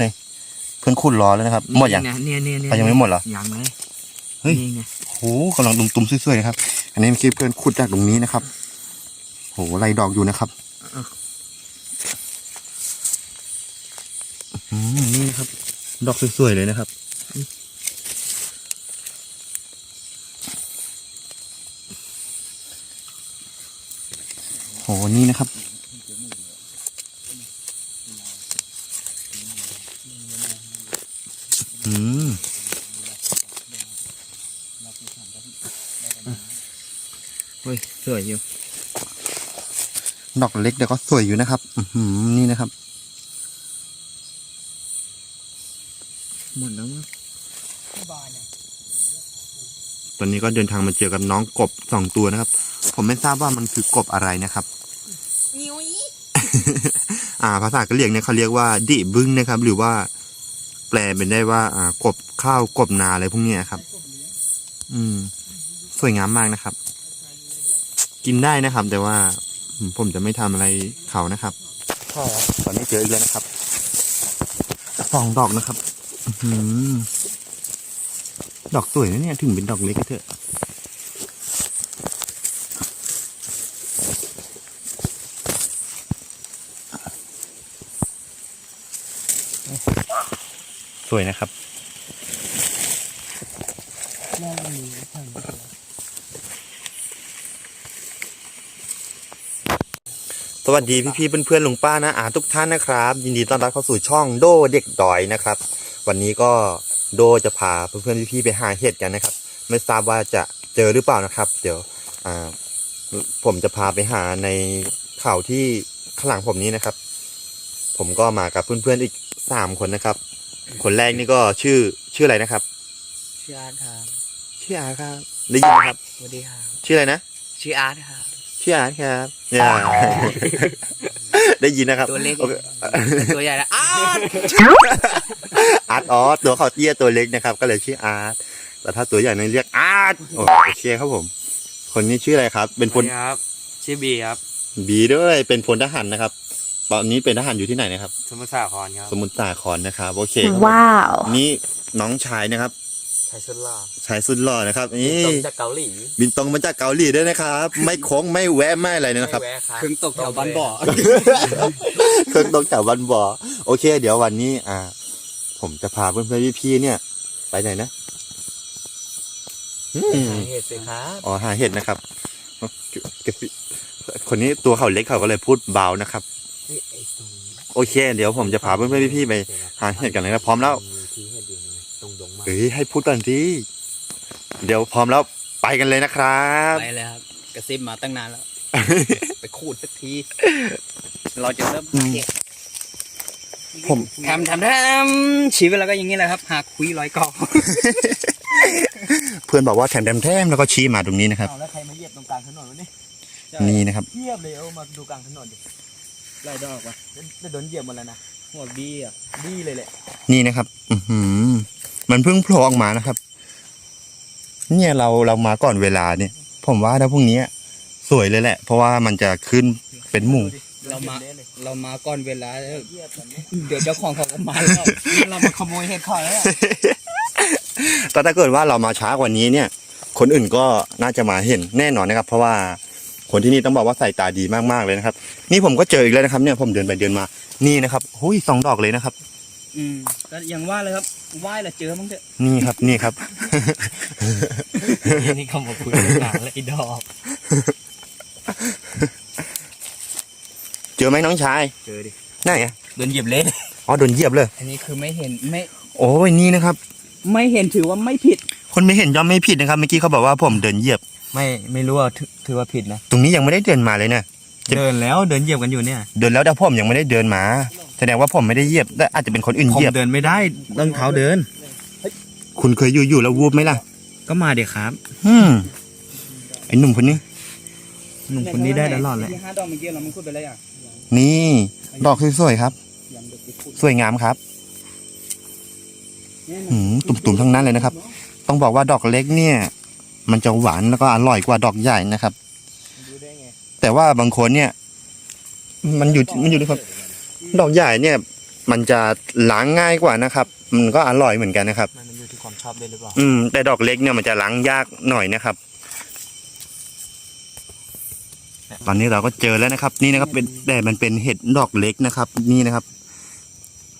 นี่เพื่อนขุดรอแล้วนะครับ หมดยังเนี่ยเนี่ยเนี่ยอะยังไม่หมดเหรอยังเลยเฮ้ยนี่ไงโหกำลังตุ่มๆสวยๆนะครับ อันนี้เมื่อกี้เพื่อนขุดจากตรงนี้นะครับโหไล่ดอกอยู่นะครับอืมนี่นะครับ ดอกสวยๆเลยนะครับโหนี่นะครับ เฮ้ยสวยอยู่ดอกเล็กแต่ก็สวยอยู่นะครับ อือหือนี่นะครับ หมดแล้วมั้งตอนนี้ก็เดินทางมาเจอกับน้องกบสองตัวนะครับ ผมไม่ทราบว่ามันคือกบอะไรนะครับอ่า ภาษากะเหรี่ยงเนี่ยเขาเรียกว่า ดิบึ้งนะครับ หรือว่า แปลเป็นได้ว่า อ่ากบข้าวกบนาอะไรพวกเนี้ยครับ อืม สวยงามมากนะครับ กินได้นะครับ แต่ว่าอืมผมจะไม่ทำอะไรเขานะครับตอนนี้เจออีกแล้วนะครับสองดอกนะครับอื้อหือดอกสวยนะเนี่ย ถึงเป็นดอกเล็กก็เถอะสวยนะครับ สวัสดีพี่ๆเพื่อนๆลุงป้านะอาทุกท่านนะครับ ยินดีต้อนรับเข้าสู่ช่องโดเด็กดอยนะครับ วันนี้ก็โดจะพาเพื่อนๆพี่ๆไปหาเห็ดกันนะครับ ไม่ทราบว่าจะเจอหรือเปล่านะครับ เดี๋ยวอ่าผมจะพาไปหาในเขาที่ข้างหลังผมนี้นะครับ ผมก็มากับเพื่อนๆอีกสามคนนะครับ คนแรกนี่ก็ชื่อชื่ออะไรนะครับ ชื่ออาร์ตครับชื่ออาร์ตครับได้ยินไหมครับสวัสดีครับชื่ออะไรนะชื่ออาร์ตครับ ชื่ออาร์ตครับเนี่ยได้ยินนะครับตัวเล็กโอคตัวใหญ่ละอาร์ตอาร์ตอ๋อตัวเขาเตี้ยตัวเล็กนะครับ ก็เลยชื่ออาร์ตแต่ถ้าตัวใหญ่นี่เรียกอาร์ตโอโอเคครับผม คนนี้ชื่ออะไรครับ เป็นพลครับชื่อบีครับ บีด้วยเป็นพลทหารนะครับ ตอนนี้เป็นทหารอยู่ที่ไหนนะครับ สมุทรสาครครับ สมุทรสาครนะครับโอเคครับผม Wow. นี่น้องชายนะครับ ชายชุดล่าชายสุดหล่อนะครับนี่ตรงจากเกาหลีบินตรงมาจากเกาหลีด้วยนะครับ ไม่โค้งไม่แวะไม่อะไรเลยนะครับไม่แวครับเครื่องตกแถวบ้านบ่อเครื่องตกจากวันบ่อโอเค เดี๋ยววันนี้ อ่า ผมจะพาเพื่อนๆพี่ๆเนี่ย ไปไหนนะอืมเหตุสิครับอ๋อหาเห็ดนะครับคนนี้ตัวเขาเล็กเขาก็เลยพูดเบานะครับ โอเค เดี๋ยวผมจะพาเพื่อนๆพี่ๆไปหาเห็ดกันเลยนะพร้อมแล้วที่เห็ดอยู่ในตรงดงมาเฮ้ยให้พูดก่อนสิเดี๋ยวพร้อมแล้วไปกันเลยนะครับไปเลยครับกระซิบมาตั้งนานแล้ว ไปขูดสักที เราจะเริ่มอืมเก็บผมทำทำทำชีวิตเราก็อย่างนี้แหละครับ หากคุยร้อยกองเพื่อนบอกว่าแถมแถมแถมแล้วก็ชี้มาตรงนี้นะครับเอาแล้วใครมาเหยียบตรงกลางถนนวะนี่นี่นะครับเหยียบเลยเอามาดูกลางถนนดิ ไล่ดอกวะจะโดนเหยียบหมดแล้วนะ หัวบี้อะบี้เลยแหละ นี่นะครับ อือหือ มันเพิ่งโผล่ออกมานะครับ เนี่ยเราเรามาก่อนเวลาเนี่ย ผมว่าถ้าพรุ่งนี้สวยเลยแหละ เพราะว่ามันจะขึ้นเป็นหมู่ เรามา เรามาก่อนเวลาแล้วเดี๋ยวเจ้าของเขาก็มาแล้วเรามาขโมยเห็ดเขาแล้วแต่ถ้าเกิดว่าเรามาช้ากว่านี้เนี่ย คนอื่นก็น่าจะมาเห็นแน่นอนนะครับ เพราะว่า คนที่นี่ต้องบอกว่าใส่ตาดีมากๆเลยนะครับ นี่ผมก็เจออีกแล้วนะครับ เนี่ยผมเดินไปเดินมา นี่นะครับหุยสองดอกเลยนะครับ อืมก็ยังว่าเลยครับไหว้ละเจอมั้งเถอะนี่ครับนี่ครับ นี่เขามาคุยหนังเลยไอ้ดอก เจอไหมน้องชายเจอดิไหนอะโดนเหยียบเละอ๋อโดนเหยียบเลย อันนี้คือไม่เห็นไม่ โอ้ยนี่นะครับ ไม่เห็นถือว่าไม่ผิด คนไม่เห็นย่อมไม่ผิดนะครับเมื่อกี้เขาบอกว่าผมเดินเหยียบ ไม่ไม่รู้ว่าถือว่าผิดนะตรงนี้ยังไม่ได้เดินมาเลยนะจะ เดินแล้วเดินเหยียบกันอยู่เนี่ยเดินแล้วแต่ผมยังไม่ได้เดินมา แสดงว่าผมไม่ได้เหยียบแต่อาจจะเป็นคนอื่นผมเหยียบ เดินไม่ได้ต้องเท้าเดิน คุณเคยอยู่อยู่แล้ววูบไหมล่ะก็มาเดี๋ยวครับอืมไอ้หนุ่มคนนี้ หนุ่มคนนี้ได้ตลอดเลยห้าดอกเมื่อกี้เรามันพูดไปแล้วอย่างนี่ ดอกสวยๆครับยังเด็กไปพูดสวยงามครับหืมตุ่มๆทั้งนั้นเลยนะครับ ต้องบอกว่าดอกเล็กเนี่ย มันจะหวานแล้วก็อร่อยกว่าดอกใหญ่นะครับดูได้ไงแต่ว่าบางคนเนี่ย มันอยู่มันอยู่ที่ความดอกใหญ่เนี่ย มันจะล้างง่ายกว่านะครับ มันก็อร่อยเหมือนกันนะครับ มันอยู่ที่ความชอบด้วยหรือเปล่าอืม แต่ดอกเล็กเนี่ยมันจะล้างยากหน่อยนะครับ ตอนนี้เราก็เจอแล้วนะครับ นี่นะครับ เป็นแต่มันเป็นเห็ดดอกเล็กนะครับ นี่นะครับ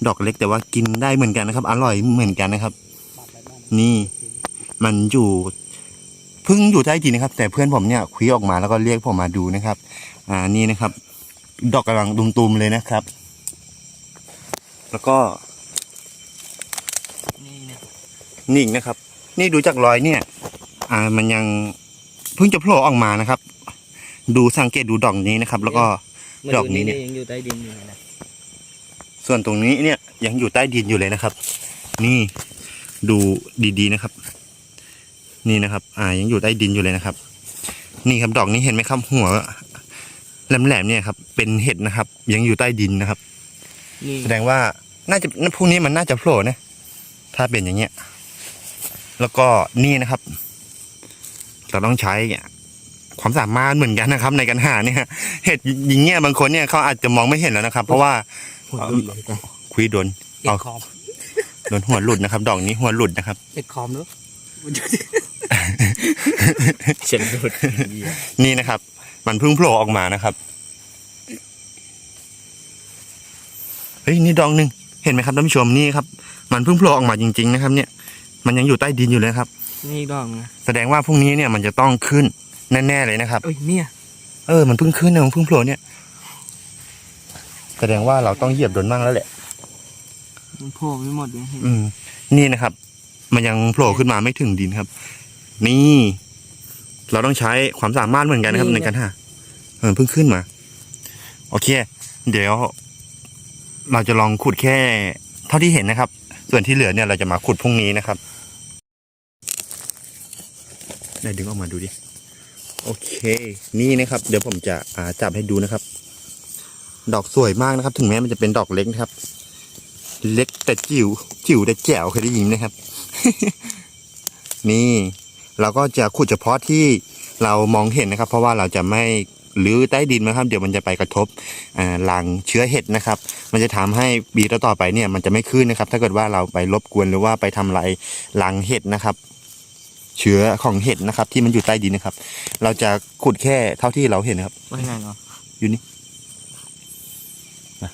ดอกเล็กแต่ว่ากินได้เหมือนกันนะครับ อร่อยเหมือนกันนะครับ นี่ มันอยู่เพิ่งอยู่ใต้ดินนะครับ แต่เพื่อนผมเนี่ยคุยออกมาแล้วก็เรียกผมมาดูนะครับ อ่านี่นะครับ ดอกกำลังตุมๆเลยนะครับ แล้วก็ นี่เนี่ยนี่อีกนะครับ นี่ดูจากรอยเนี่ย อ่ามันยังเพิ่งจะโผล่ออกมานะครับ ดูสังเกตดูดอกนี้นะครับ แล้วก็มาดอกนี้เนี่ยยังอยู่ใต้ดินอยู่เลยนะส่วนตรงนี้เนี่ยยังอยู่ใต้ดินอยู่เลยนะครับ นี่ดูดีๆนะครับ นี่นะครับ อ่า ยังอยู่ใต้ดินอยู่เลยนะครับ นี่ครับดอกนี้เห็นไหมครับหัวแหลมๆเนี่ยครับ เป็นเห็ดนะครับ ยังอยู่ใต้ดินนะครับนี่แสดงว่าน่าจะพวกนี้มันน่าจะโผล่นะถ้าเป็นอย่างเงี้ย แล้วก็นี่นะครับเราต้องใช้ความสามารถเหมือนกันนะครับ ในการหาเนี่ยเห็ดอย่างเงี้ยบางคนเนี่ยเขาอาจจะมองไม่เห็นแล้วนะครับ เพราะว่าหัวหลุดเลยจ้ะคุยโดนเห็ดคอมโดนหัวหลุดนะครับ ดอกนี้หัวหลุดนะครับเห็ดคอมเนอะ เฉนหลุดนี่นะครับ มันเพิ่งโผล่ออกมานะครับเฮ้ยนี่ดอกหนึ่งเห็นไหมครับท่านผู้ชมนี่ครับ มันเพิ่งโผล่ออกมาจริง ๆ นะครับ เนี่ย มันยังอยู่ใต้ดินอยู่เลยครับ นี่ดอกนะแสดงว่าพรุ่งนี้เนี่ยมันจะต้องขึ้นแน่ๆเลยนะครับเอ้ยเนี่ยเออมันเพิ่งขึ้นเนี่ยมันเพิ่งโผล่เนี่ยแสดงว่าเราต้องเหยียบโดนมั่งแล้วแหละมันโผล่ไม่หมดเลยอืมนี่นะครับ มันยังโผล่ขึ้นมาไม่ถึงดินครับ นี่ เราต้องใช้ความสามารถเหมือนกันนะครับในการหาเออเพิ่งขึ้นมา โอเค เดี๋ยว เราจะลองขุดแค่ เท่าที่เห็นนะครับ ส่วนที่เหลือเนี่ยเราจะมาขุดพรุ่งนี้นะครับได้ดึงออกมาดูดิ โอเค นี่นะครับ เดี๋ยวผมจะอ่าจับให้ดูนะครับ ดอกสวยมากนะครับ ถึงแม้มันจะเป็นดอกเล็กนะครับ เล็กแต่จิ๋วจิ๋วแต่แจ๋วเคยได้ยินไหมครับ นี่เราก็จะขุดเฉพาะที่เรามองเห็นนะครับ เพราะว่าเราจะไม่รื้อใต้ดินนะครับ เดี๋ยวมันจะไปกระทบอ่ารังเชื้อเห็ดนะครับ มันจะทำให้ปีต่อๆไปเนี่ยมันจะไม่ขึ้นนะครับ ถ้าเกิดว่าเราไปรบกวนหรือว่าไปทำลายรังเห็ดนะครับ เชื้อของเห็ดนะครับ ที่มันอยู่ใต้ดินนะครับ เราจะขุดแค่เท่าที่เราเห็นนะครับว่าไงเนาะอยู่นี่มา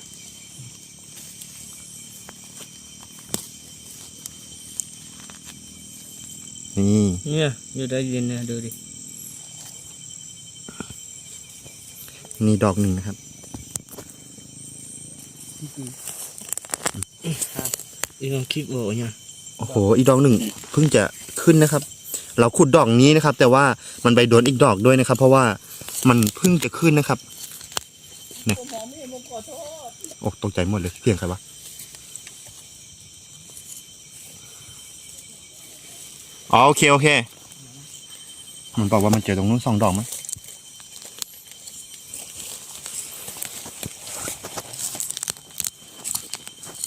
นี่ เนี่ยอยู่ใต้ดินเนี่ยดูดินี่ดอกหนึ่งนะครับอีกลองคิดโอ้เนี่ยโอ้โห อีกดอกหนึ่งเพิ่งจะขึ้นนะครับ เราขุดดอกนี้นะครับ แต่ว่ามันไปโดนอีกดอกด้วยนะครับ เพราะว่ามันเพิ่งจะขึ้นนะครับเนี่ยโอ้ตกใจหมดเลยเสียงใครวะ อ๋อโอเคโอเค มันบอกว่ามันเจอตรงนู้นสองดอกมั้ง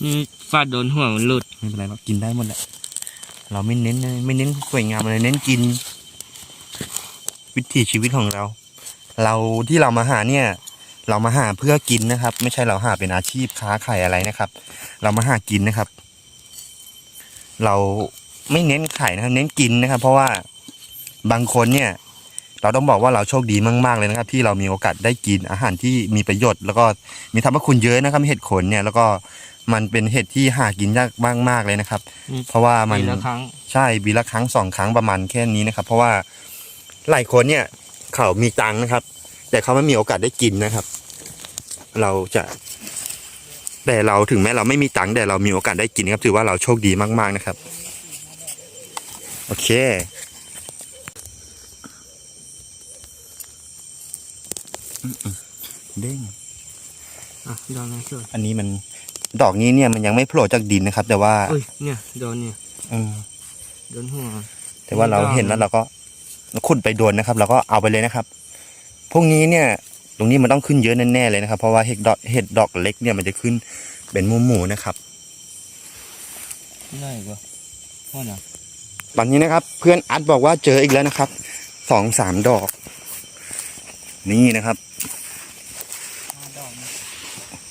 นี่ฟาดโดนหัวมันหลุดไม่เป็นไรเรากินได้หมดแหละ เราไม่เน้นนะไม่เน้นสวยงามอะไรเน้นกิน วิถีชีวิตของเรา เราที่เรามาหาเนี่ย เรามาหาเพื่อกินนะครับ ไม่ใช่เราหาเป็นอาชีพค้าขายอะไรนะครับ เรามาหากินนะครับ เรา ไม่เน้นขายนะครับ เน้นกินนะครับ เพราะว่าบางคนเนี่ย เราต้องบอกว่าเราโชคดีมาก ๆเลยนะครับ ที่เรามีโอกาสได้กินอาหารที่มีประโยชน์ แล้วก็มีธรรมคุณเยอะนะครับเห็ดขนเนี่ยแล้วก็มันเป็นเห็ดที่หากินยากมากๆเลยนะครับ อืม เพราะว่ามันปีละครั้ง ใช่ปีละครั้งสองครั้งประมาณแค่นี้นะครับ เพราะว่าหลายคนเนี่ยเขามีตังค์นะครับ แต่เขาไม่มีโอกาสได้กินนะครับ เราจะ แต่เราถึงแม้เราไม่มีตังค์แต่เรามีโอกาสได้กินนะครับถือว่าเราโชคดีมากๆนะครับ โอเคอืมๆเด้งอะโดนอะไรสวยอันนี้มันดอกนี้เนี่ยมันยังไม่โผล่จากดินนะครับ แต่ว่าเอ้ยเนี่ยโดนเนี่ยเออโดนหัวแต่ว่าเราเห็นแล้วเราก็ขุดไปโดนนะครับ เราก็เอาไปเลยนะครับ พวกนี้เนี่ย ตรงนี้มันต้องขึ้นเยอะแน่ๆเลยนะครับ เพราะว่าเห็ดดอกเห็ดดอกเล็กเนี่ยมันจะขึ้นเป็นหมู่หมู่ๆนะครับได้ปะว่าน่ะ ตอนนี้นะครับ เพื่อนอัดบอกว่าเจออีกแล้วนะครับสองสามดอก นี่นะครับ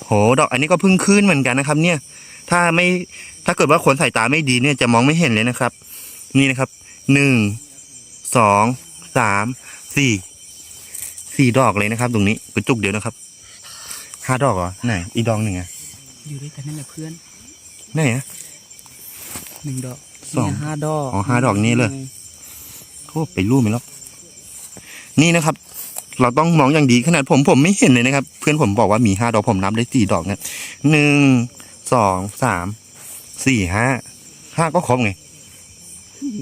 โหดอกอันนี้ก็เพิ่งขึ้นเหมือนกันนะครับ เนี่ย ถ้าไม่ถ้าเกิดว่าคนสายตาไม่ดีเนี่ยจะมองไม่เห็นเลยนะครับ นี่นะครับหนึ่งสองสามสี่สี่ดอกเลยนะครับ ตรงนี้เป็นจุกเดียวนะครับห้าดอกเหรอไหนอีกดอกหนึ่งอะอยู่ด้วยกันนั่นแหละเพื่อนไหนอะหนึ่งดอก สองเนี่ยห้าดอก อ๋อห้าดอกนี่เลยโอ้ไปรูปไปแล้ว นี่นะครับ เราต้องมองอย่างดีขนาดผมผมไม่เห็นเลยนะครับ เพื่อนผมบอกว่ามีห้าดอกผมนับได้สี่ดอกเนี่ยหนึ่งสองสามสี่ห้าห้าก็ครบไง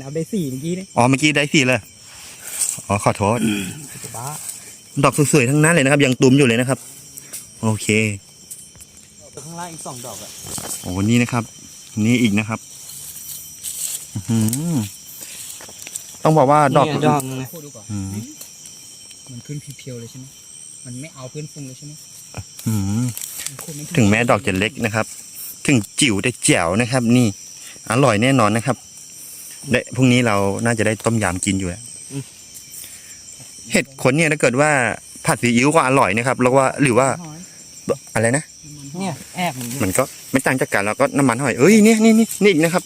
นับได้สี่เมื่อกี้เนี่ยอ๋อเมื่อกี้ได้สี่เลยอ๋อขอโทษจะบ้าดอกสวยๆทั้งนั้นเลยนะครับ ยังตุ้มอยู่เลยนะครับ โอเคข้างล่างอีกสองดอกอะโอ้นี่นะครับ นี่อีกนะครับอื้อหือ ต้องบอกว่าดอกเนี่ยดอกนึงนะพูดดูก่อนอืมมันขึ้นเพียวๆเลยใช่ไหมมันไม่เอาเพื่อนฟุ้งเลยใช่ไหมอืมมันขุดไถึงแม้ดอกจะเล็กนะครับ ถึงจิ๋วแต่แจ๋วนะครับ นี่อร่อยแน่นอนนะครับและพรุ่งนี้เราน่าจะได้ต้มยำกินอยู่แล้วเห็ดขนเนี่ยถ้าเกิดว่าผัดซีอิ๊วก็อร่อยนะครับ แล้วว่าหรือว่าอะไรนะ เนี่ยแอบมันมันก็ไม่ต่างจากกันแล้วก็น้ำมันหอยเอ้ยเนี่ยนี่นี่นี่อีกนะครับ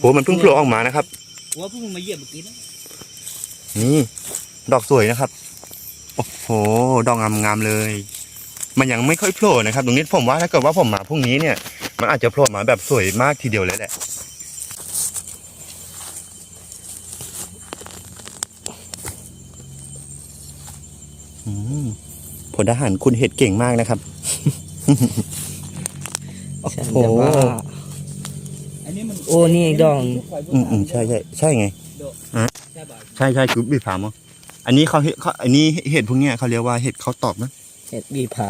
โหมันเพิ่งโผล่ออกมานะครับว่าพวกมึงมาเหยียบเมื่อกี้นะนี่ดอกสวยนะครับโอ้โหดอกงามๆเลย มันยังไม่ค่อยโผล่นะครับ ตรงนี้ผมว่าถ้าเกิดว่าผมมาพรุ่งนี้เนี่ย มันอาจจะโผล่มาแบบสวยมากทีเดียวเลยแหละอืมพลทหารคุณเห็ดเก่งมากนะครับโอ้ ฉันโหจะว่าอันนี้มันโอ้นี่ดอกอืมอืมใช่ใช่ใช่ไงใช่ป่ะใช่ใช่คือบีฟามอะอันนี้เขาเห็ดเขาอันนี้เห็ดพวกเนี้ยเขาเรียกว่าเห็ดเขาตอบนะเห็ดบีผา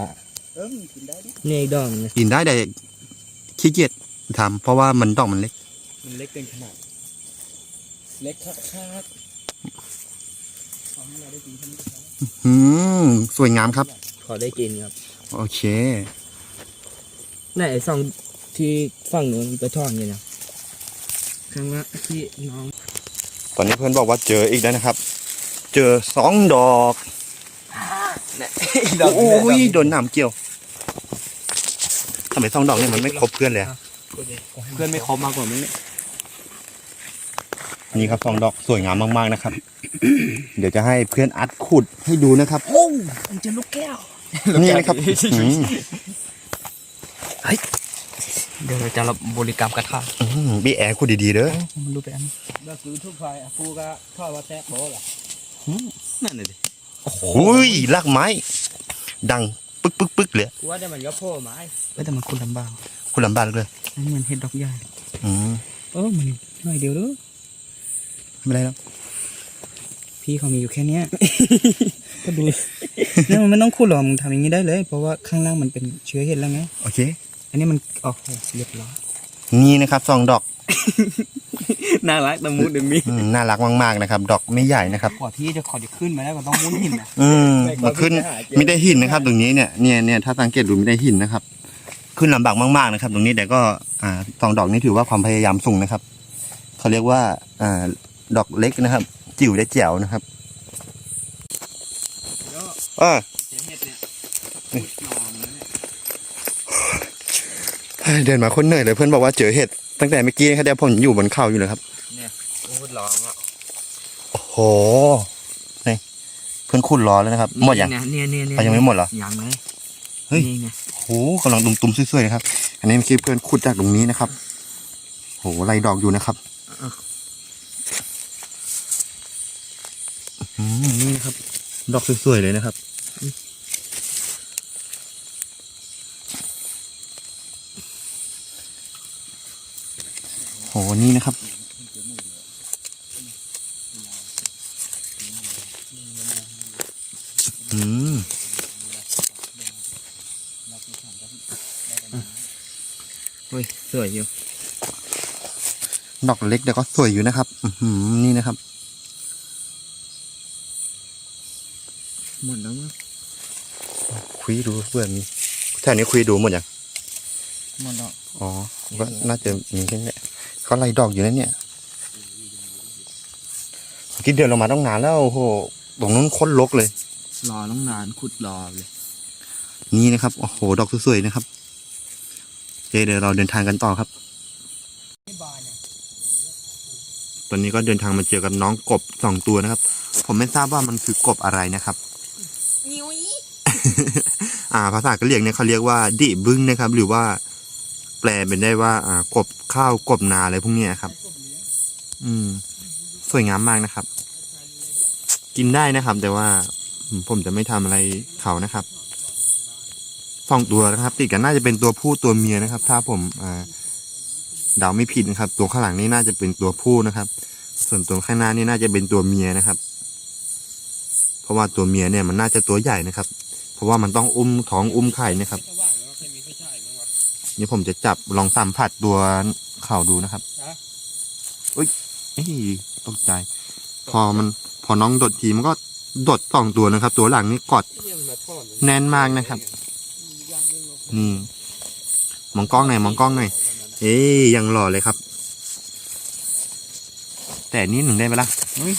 เออมันกินได้ดินี่อีกดอกนึงนะกินได้แต่ขี้เกียจทำเพราะว่ามันดอกมันเล็ก มันเล็กเกินขนาด เล็กคักคักทำให้เราได้กินแค่นี้ก็พออืมสวยงามครับพอได้กินครับ โอเค ไหนไอ้สองที่ฝั่งนู้นไปทอดเนี่ยนะข้างล่างที่น้อง ตอนนี้เพื่อนบอกว่าเจออีกแล้วนะครับ เจอสองดอกดอกโอ้ยโดนหนามเกี่ยวทำไมสองดอกเนี่ยมันไม่ครบเพื่อนเลยอะเพื่อนไม่ครบมากกว่ามึงเนี่ยนี่ครับสองดอกสวยงามมากๆนะครับ เดี๋ยวจะให้เพื่อนอัดขุดให้ดูนะครับโอ้มันจะลูกแก้วนี่นะครับอืม เดี๋ยวเราจะรับบริกรรมกระทะอืมพี่แอร์ขุดดีๆเด้อมันรู้ไปอันเราซื้อทุกไฟอะกูก็ทอดว่าแทะโบล่ะนั่นเลยดิโอ้โหอุ้ยลากไม้ ดังปึ๊กปึ๊กปึ๊กเลยกูว่าแต่มันก็โผล่ไม้แต่มันคุณลำบากคุณลำบากเลยมันเหมือนเห็ดดอกใหญ่อืมเออมันหน่อยเดียวเด้อไม่เป็นไรแล้วพี่เขามีอยู่แค่เนี้ยก็ดูเนี่ยมันไม่ต้องขุดหรอกมึงทำอย่างนี้ได้เลย เพราะว่าข้างล่างมันเป็นเชื้อเห็ดแล้วไงโอเค อันนี้มันโอ้โหเรียบร้อยนี่นะครับสองดอก น่ารักตะมุดเดมีอืมน่ารักมากๆนะครับ ดอกไม่ใหญ่นะครับ กว่าที่จะขอจะขึ้นมาได้ก็ต้องมุนหินนะอืมมาขึ้นไม่ได้หินนะครับ ตรงนี้เนี่ยเนี่ยเนี่ยถ้าสังเกตดูไม่ได้หินนะครับ ขึ้นลำบากมากๆนะครับ ตรงนี้แต่ก็อ่าสองดอกนี้ถือว่าความพยายามสูงนะครับเขาเรียกว่าอ่าดอกเล็กนะครับ จิ๋วได้แจ๋วนะครับเออเชื้อเห็ดเนี่ย เดินมาคนเหนื่อยเลยเพื่อนบอกว่าเจอเห็ดตั้งแต่เมื่อกี้นะครับเดี๋ยวผมอยู่บนเขาอยู่เลยครับโอ้ร้องอะโอ้โหนี่เพื่อนขุดรอแล้วนะครับ หมดยังเนี่ยเนี่ยเนี่ยอะยังไม่หมดเหรอยังเลยเฮ้ยนี่ไงโอ้โหกำลังตุ่มๆสวยๆนะครับ อันนี้เมื่อกี้เพื่อนขุดจากตรงนี้นะครับโหไล่ดอกอยู่นะครับอืมนี่นะครับ ดอกสวยๆเลยนะครับ โหนี่นะครับ อืมเฮ้ย สวยอยู่ ดอกเล็กแต่ก็สวยอยู่นะครับ อือหือนี่นะครับ หมดแล้วมั้งคุยดูเพื่อนมีแถวนี้คุยดูหมดยังหมดแล้วอ๋อ ก็น่าจะมีแค่นี้ เขาไล่ดอกอยู่นั่นเนี่ยคิดเดินลงมาต้องนานแล้วโอ้โหตรงนู้นค้นลกเลย รอต้องนานขุดรอเลย นี่นะครับโอ้โหดอกสวยๆนะครับเเดี๋ยวเราเดินทางกันต่อครับ ตอนนี้ก็เดินทางมาเจอกับน้องกบสองตัวนะครับ ผมไม่ทราบว่ามันคือกบอะไรนะครับนิ้วอีอ่า ภาษากะเหรี่ยงเนี่ยเขาเรียกว่าดิบึ้งนะครับ หรือว่า แปลเป็นได้ว่า อ่ากบข้าวกบนาอะไรพวกเนี้ยครับ อืม สวยงามมากนะครับ กินได้นะครับ แต่ว่าผมจะไม่ทำอะไรเขานะครับสองตัวนะครับ ติดกันน่าจะเป็นตัวผู้ตัวเมียนะครับ ถ้าผมอ่าเดาไม่ผิดนะครับ ตัวข้างหลังนี่น่าจะเป็นตัวผู้นะครับ ส่วนตัวข้างหน้านี่น่าจะเป็นตัวเมียนะครับ เพราะว่าตัวเมียเนี่ยมันน่าจะตัวใหญ่นะครับ เพราะว่ามันต้องอุ้มท้องอุ้มไข่นะครับะนี่ผมจะจับลองสัมผัสตัวเข่าดูนะครับฮะอุ้ยเอ้ยตกใจ พอมันพอน้องดดทีมันก็ดดสองตัวนะครับ ตัวหลังนี่กอดเยี่ยมมาทอดแน่นมากนะครับ นี่มองกล้องหน่อยมองกล้องหน่อยเอ้ยยังหล่อเลยครับ แต่นี่หนึ่งได้ไหมล่ะอุ้ย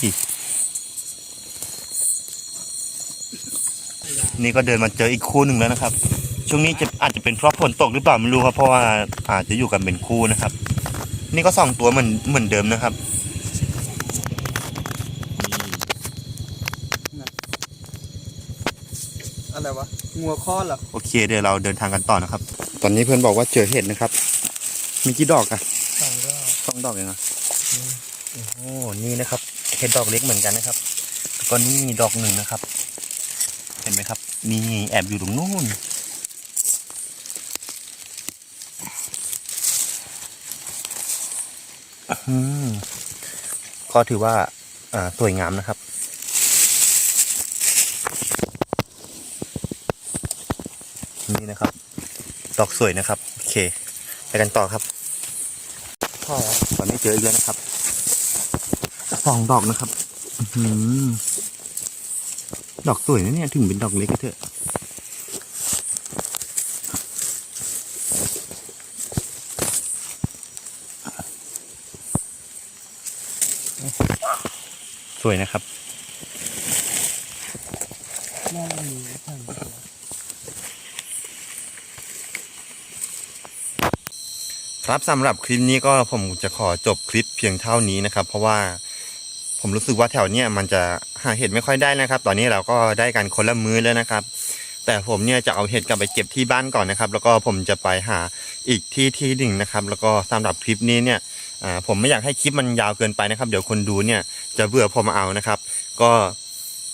นี่ก็เดินมาเจออีกคู่หนึ่งแล้วนะครับ ช่วงนี้จะอาจจะเป็นเพราะฝนตกหรือเปล่าไม่รู้ครับเพราะว่าอาจจะอยู่กันเป็นคู่นะครับ นี่ก็สองตัวเหมือนเหมือนเดิมนะครับอะไรวะงัวข้อเหรอโอเคเดี๋ยวเราเดินทางกันต่อนะครับ ตอนนี้เพื่อนบอกว่าเจอเห็ดนะครับ มีกี่ดอกอะสองรอบสองดอกเองอะโอ้โหนี่นะครับเห็ดดอกเล็กเหมือนกันนะครับแล้วก็นี่มีดอกหนึ่งนะครับ เห็นไหมครับ นี่แอบอยู่ตรงนู้น อืมก็ถือว่าอ่าสวยงามนะครับ นี่นะครับ ดอกสวยนะครับ โอเค ไปกันต่อครับพ่อตอนนี้เจออีกแล้วนะครับสองดอกนะครับ อื้อหือดอกสวยนะเนี่ย ถึงเป็นดอกเล็กก็เถอะ วยนะครับครับสำหรับคลิปนี้ก็ผมจะขอจบคลิปเพียงเท่านี้นะครับ เพราะว่าผมรู้สึกว่าแถวเนี้ยมันจะหาเห็ดไม่ค่อยได้นะครับ ตอนนี้เราก็ได้กันคนละมือแล้วนะครับ แต่ผมเนี่ยจะเอาเห็ดกลับไปเก็บที่บ้านก่อนนะครับ แล้วก็ผมจะไปหาอีกที่ที่หนึ่งนะครับ แล้วก็สำหรับคลิปนี้เนี่ย ผมไม่อยากให้คลิปมันยาวเกินไปนะครับ เดี๋ยวคนดูเนี่ยจะเบื่อผมเอานะครับ ก็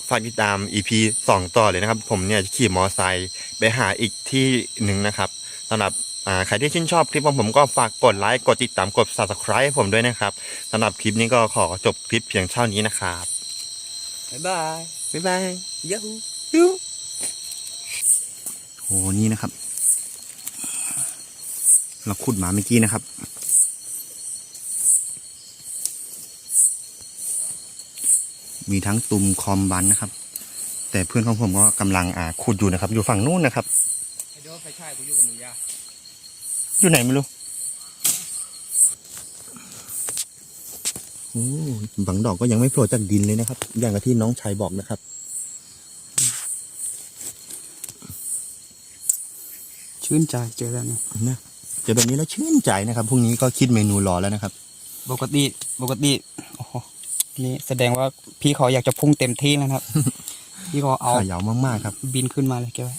ฝากติดตาม EP สองต่อเลยนะครับ ผมเนี่ยจะขี่มอไซค์ไปหาอีกที่หนึ่งนะครับสำหรับอ่าใครที่ชื่นชอบคลิปของผมก็ฝากกดไลค์กดติดตามกด subscribe ให้ผมด้วยนะครับสำหรับคลิปนี้ก็ขอจบคลิปเพียงเท่านี้นะครับบ๊ายบายบ๊ายบายยูฮูยูโหนี่นะครับ เราขุดมาเมื่อกี้นะครับ มีทั้งตุ่มคอมบันนะครับ แต่เพื่อนของผมก็กำลังอ่าขุดอยู่นะครับ อยู่ฝั่งนู้นนะครับไอ้เดี๋ยวไฟฉายกูอยู่กับมึงยาอยู่ไหนไม่รู้โอ้บางดอกก็ยังไม่โผล่จากดินเลยนะครับ อย่างกับที่น้องชายบอกนะครับชื่นใจเจอแล้วเนี่ยนะเจอแบบนี้แล้วชื่นใจนะครับพรุ่งนี้ก็คิดเมนูรอแล้วนะครับ ปกติปกติโอ้โห นี่แสดงว่าพี่เขาอยากจะพุ่งเต็มที่แล้วนะครับ พี่เขาเอาขายาวมากๆครับ บินขึ้นมาเลยแกว่า